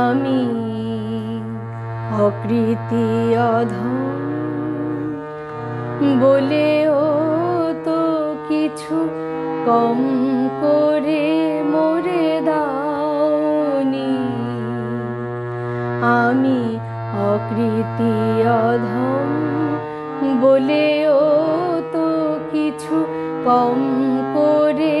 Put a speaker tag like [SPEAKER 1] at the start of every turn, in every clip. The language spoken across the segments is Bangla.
[SPEAKER 1] আমি অকৃতি অধম বলেও তো কিছু কম করে মরে দাওনি। আমি অকৃতি অধম বলেও তো কিছু কম করে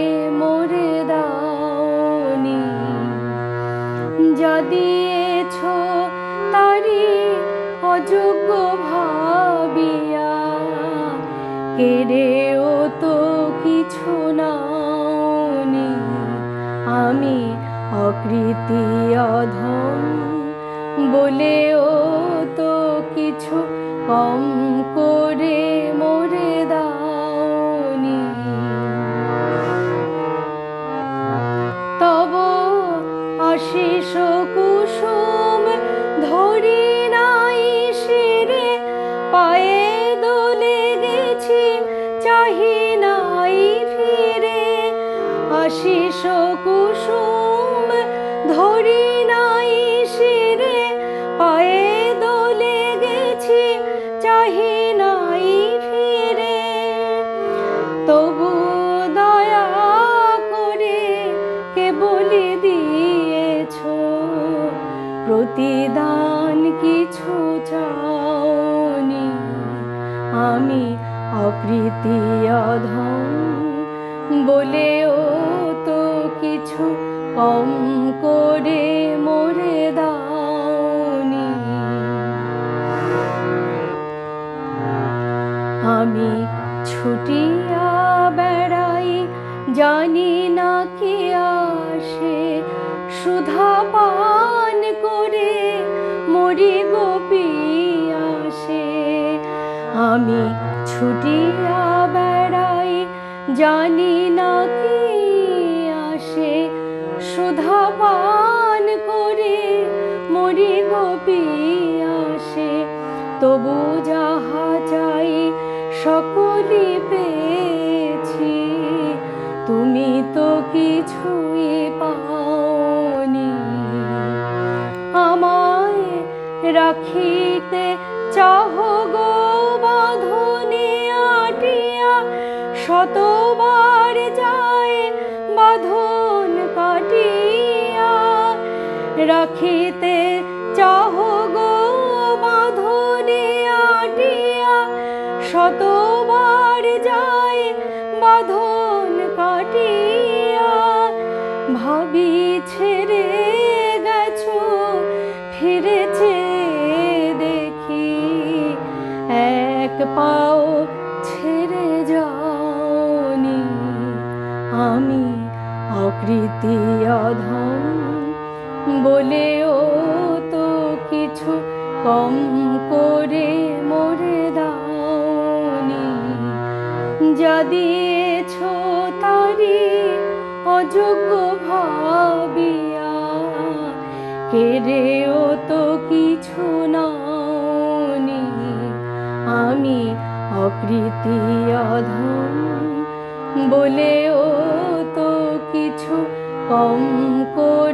[SPEAKER 1] দিয়েছ তারি অযোগ্য ভাবিয়া। কেড়েও তো কিছু নাওনি। আমি অকৃতি অধম, বলেও তো কিছু কম করে চাহি নাই ফিরে, আশিস কুসুম ধরি নাই শিরে, পায়ে দোলে গেছি, চাহি নাই ফিরে। তবু দয়া করে কে বলে দিয়েছ প্রতিদান বলেও তো কিছু কম করে মরে দাওনি। আমি ছুটিয়া বেড়াই, জানি না কি আসে। সুধা পান করে মরি গোপী আসে। আমি ছুটিয়া জানি না কি আসে। সুধা পান করে মরি গোপী আসে তবু যাহা চাই সকলই পেয়েছি। তুমি তো কিছুই পাওনি। আমায় রাখিতে চাহ গো বাঁধনে। শতবার যায় বাঁধন কাটিয়া। রাখিতে চাহ গো বাঁধনে আটিয়া। শতবার যায় বাঁধন অকৃতি অধম বলেও তো কিছু কম করে মরে দাওনি। যা দিয়েছ তারি অযোগ্য ভাবিয়া কেড়েও তো কিছু নাওনি। আমি অকৃতি অধম বলেও তো কিছু কম করে মরে দা